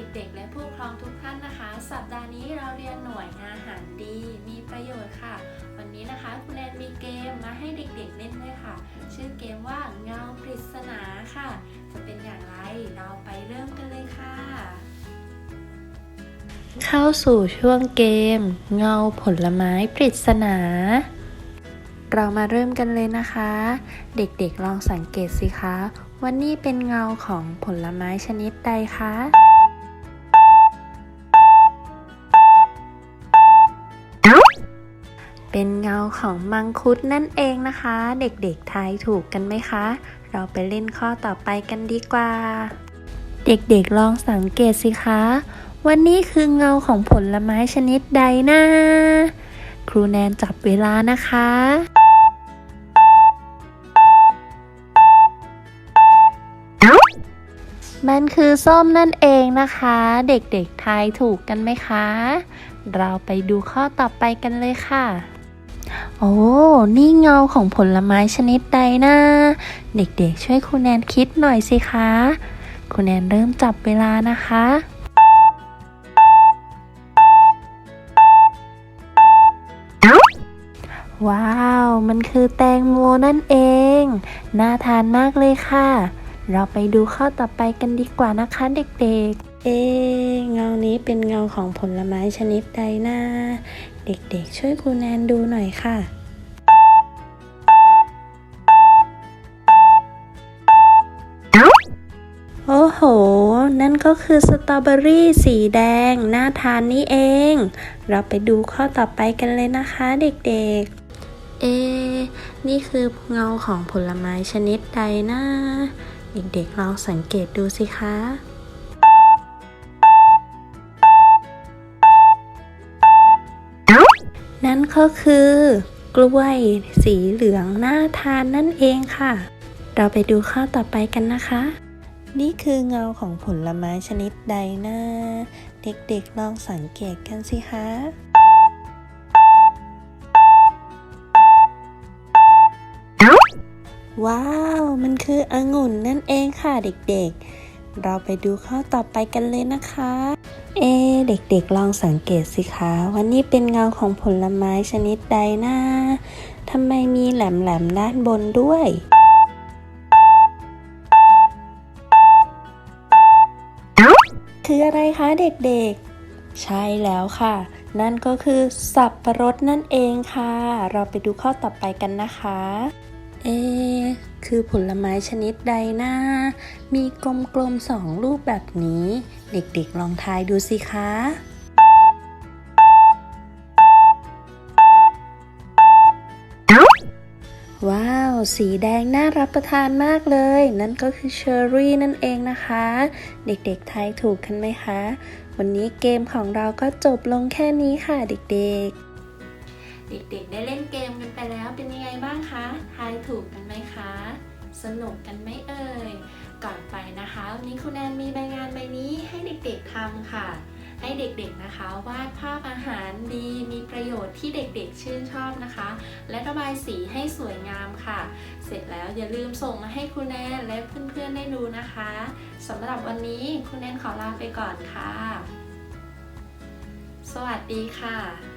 เด็กๆ และผู้ปกครองทุกท่านนะคะ สัปดาห์นี้เราเรียนหน่วยอาหารดี มีประโยชน์ค่ะ วันนี้นะคะคุณแอนมีเกมมาให้เด็กๆเล่นด้วยค่ะ ชื่อเกมว่าเงาปริศนาค่ะ จะเป็นอย่างไรเราไปเริ่มกันเลยค่ะ เข้าสู่ช่วงเกม เงาผลไม้ปริศนาเรามาเริ่มกันเลยนะคะ เด็กๆลองสังเกตสิคะว่านี่เป็นเงาของผลไม้ชนิดใดคะ เงาของมังคุดนั่นเองนะคะ เด็กๆทายถูกกันไหมคะ เราไปเล่นข้อต่อไปกันดีกว่า เด็กๆลองสังเกตสิคะว่านี่คือเงาของผลไม้ชนิดใดนะครูแนนจับเวลานะคะ มันคือส้มนั่นเองนะคะ เด็กๆทายถูกกันไหมคะ เราไปดูข้อต่อไปกันเลยค่ะ โอ้ นี่เงาของผลไม้ชนิดใดนะเด็กๆ ช่วยคุณแนนคิดหน่อยสิคะ คุณแนนเริ่มจับเวลานะคะ ว้าว มันคือแตงโมนั่นเอง น่าทานมากเลยค่ะ เราไปดูข้อต่อไปกันดีกว่านะคะเด็กๆ เอ๊ะเงานี้เป็นเงาของผลไม้ชนิดใดนะเด็กๆ ช่วยครูแนนดูหน่อยค่ะ โอ้โห นั่นก็คือสตรอเบอรี่สีแดง น่าทานนี่เอง เราไปดูข้อต่อไปกันเลยนะคะเด็กๆ เอ๊ะนี่คือเงาของผลไม้ชนิดใดนะเด็กๆลองสังเกตดูสิคะ ก็คือ กล้วยสีเหลืองน่าทานนั่นเองค่ะ เราไปดูข้อต่อไปกันนะคะ นี่คือเงาของผลไม้ชนิดใดนะเด็กๆลองสังเกตกันสิคะว้าว มันคือองุ่นนั่นเองค่ะเด็กๆ เราไปดูข้อต่อไปกันเลยนะคะ เอะเด็กๆลองสังเกตสิคะว่านี่เป็นเงาของผลไม้ชนิดใดนะทำไมมีแหลมๆด้านบนด้วยคืออะไรคะเด็กๆ ใช่แล้วค่ะ นั่นก็คือสับประรดนั่นเองค่ะ เราไปดูข้อต่อไปกันนะคะ เอ คือผลไม้ชนิดใดนะ มีกลมๆสองรูปแบบนี้ เด็กๆลองทายดูสิคะว้าว สีแดงน่ารับประทานมากเลย นั่นก็คือเชอร์รี่นั่นเองนะคะ เด็กๆทายถูกกันไหมคะ วันนี้เกมของเราก็จบลงแค่นี้ค่ะเด็กๆ เด็กๆ ได้เล่นเกมกันไปแล้วเป็นยังไงบ้างคะทายถูกกันไหมคะ สนุกกันไหมเอ่ย ก่อนไปนะคะวันนี้คุณแอนมีใบงานใบนี้ให้เด็กๆทำค่ะ ให้เด็กๆนะคะ วาดภาพอาหารดีมีประโยชน์ที่เด็กๆชื่นชอบนะคะ และระบายสีให้สวยงามค่ะ เสร็จแล้วอย่าลืมส่งมาให้คุณแอนและเพื่อนๆได้ดูนะคะสำหรับวันนี้คุณแอนขอลาไปก่อนค่ะ สวัสดีค่ะ